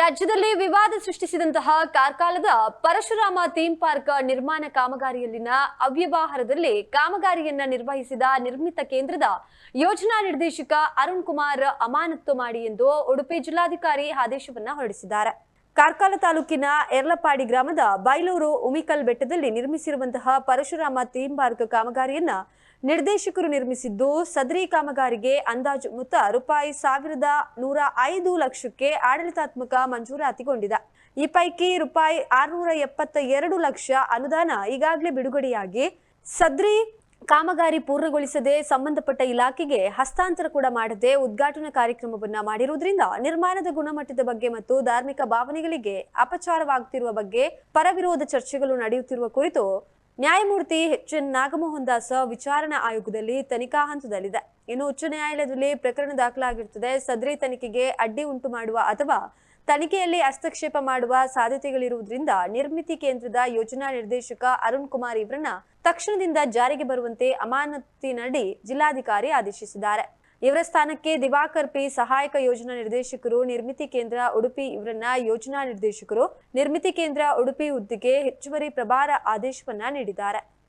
ರಾಜ್ಯದಲ್ಲಿ ವಿವಾದ ಸೃಷ್ಟಿಸಿದಂತಹ ಕಾರ್ಕಾಲದ ಪರಶುರಾಮ ಥೀಮ್ ಪಾರ್ಕ್ ನಿರ್ಮಾಣ ಕಾಮಗಾರಿಯಲ್ಲಿನ ಅವ್ಯವಹಾರದಲ್ಲಿ ಕಾಮಗಾರಿಯನ್ನ ನಿರ್ವಹಿಸಿದ ನಿರ್ಮಿತ ಕೇಂದ್ರದ ಯೋಜನಾ ನಿರ್ದೇಶಕ ಅರುಣ್ ಕುಮಾರ್ ಅಮಾನತ್ತು ಮಾಡಿ ಎಂದು ಉಡುಪಿ ಜಿಲ್ಲಾಧಿಕಾರಿ ಆದೇಶವನ್ನ ಹೊರಡಿಸಿದ್ದಾರೆ. ಕಾರ್ಕಾಲ ತಾಲೂಕಿನ ಎರ್ಲಪಾಡಿ ಗ್ರಾಮದ ಬೈಲೂರು ಉಮಿಕಲ್ ಬೆಟ್ಟದಲ್ಲಿ ನಿರ್ಮಿಸಿರುವಂತಹ ಪರಶುರಾಮ ಥೀಮ್ ಪಾರ್ಕ್ ಕಾಮಗಾರಿಯನ್ನ ನಿರ್ದೇಶಕರು ನಿರ್ಮಿಸಿದ್ದು, ಸದರಿ ಕಾಮಗಾರಿಗೆ ಅಂದಾಜು ಮೊತ್ತ ರೂಪಾಯಿ ಸಾವಿರದ ನೂರ ಐದು ಲಕ್ಷಕ್ಕೆ ಆಡಳಿತಾತ್ಮಕ ಮಂಜೂರಾತಿಗೊಂಡಿದೆ. ಈ ಪೈಕಿ ರೂಪಾಯಿ ಆರುನೂರ ಎಪ್ಪತ್ತ ಎರಡು ಲಕ್ಷ ಅನುದಾನ ಈಗಾಗಲೇ ಬಿಡುಗಡೆಯಾಗಿ. ಸದ್ರಿ ಕಾಮಗಾರಿ ಪೂರ್ಣಗೊಳಿಸದೆ ಸಂಬಂಧಪಟ್ಟ ಇಲಾಖೆಗೆ ಹಸ್ತಾಂತರ ಕೂಡ ಮಾಡದೆ ಉದ್ಘಾಟನಾ ಕಾರ್ಯಕ್ರಮವನ್ನ ಮಾಡಿರುವುದರಿಂದ ನಿರ್ಮಾಣದ ಗುಣಮಟ್ಟದ ಬಗ್ಗೆ ಮತ್ತು ಧಾರ್ಮಿಕ ಭಾವನೆಗಳಿಗೆ ಅಪಚಾರವಾಗುತ್ತಿರುವ ಬಗ್ಗೆ ಪರವಿರೋಧ ಚರ್ಚೆಗಳು ನಡೆಯುತ್ತಿರುವ ಕುರಿತು ನ್ಯಾಯಮೂರ್ತಿ ಎಚ್ ಎನ್ ನಾಗಮೋಹನ್ ದಾಸ್ ವಿಚಾರಣಾ ಆಯೋಗದಲ್ಲಿ ತನಿಖಾ ಹಂತದಲ್ಲಿದೆ. ಇನ್ನು ಉಚ್ಚ ನ್ಯಾಯಾಲಯದಲ್ಲಿ ಪ್ರಕರಣ ದಾಖಲಾಗಿರುತ್ತದೆ. ಸದ್ರಿ ತನಿಖೆಗೆ ಅಡ್ಡಿ ಉಂಟು ಮಾಡುವ ಅಥವಾ ತನಿಖೆಯಲ್ಲಿ ಹಸ್ತಕ್ಷೇಪ ಮಾಡುವ ಸಾಧ್ಯತೆಗಳಿರುವುದರಿಂದ ನಿರ್ಮಿತಿ ಕೇಂದ್ರದ ಯೋಜನಾ ನಿರ್ದೇಶಕ ಅರುಣ್ ಕುಮಾರ್ ಇವರನ್ನ ತಕ್ಷಣದಿಂದ ಜಾರಿಗೆ ಬರುವಂತೆ ಅಮಾನತಿನಡಿ ಜಿಲ್ಲಾಧಿಕಾರಿ ಆದೇಶಿಸಿದ್ದಾರೆ. ಇವರ ಸ್ಥಾನಕ್ಕೆ ದಿವಾಕರ್ ಪಿ ಸಹಾಯಕ ಯೋಜನಾ ನಿರ್ದೇಶಕರು, ನಿರ್ಮಿತಿ ಕೇಂದ್ರ ಉಡುಪಿ ಇವರನ್ನ ಯೋಜನಾ ನಿರ್ದೇಶಕರು, ನಿರ್ಮಿತಿ ಕೇಂದ್ರ ಉಡುಪಿ ಹುದ್ದೆಗೆ ಹೆಚ್ಚುವರಿ ಪ್ರಭಾರ ಆದೇಶವನ್ನ ನೀಡಿದ್ದಾರೆ.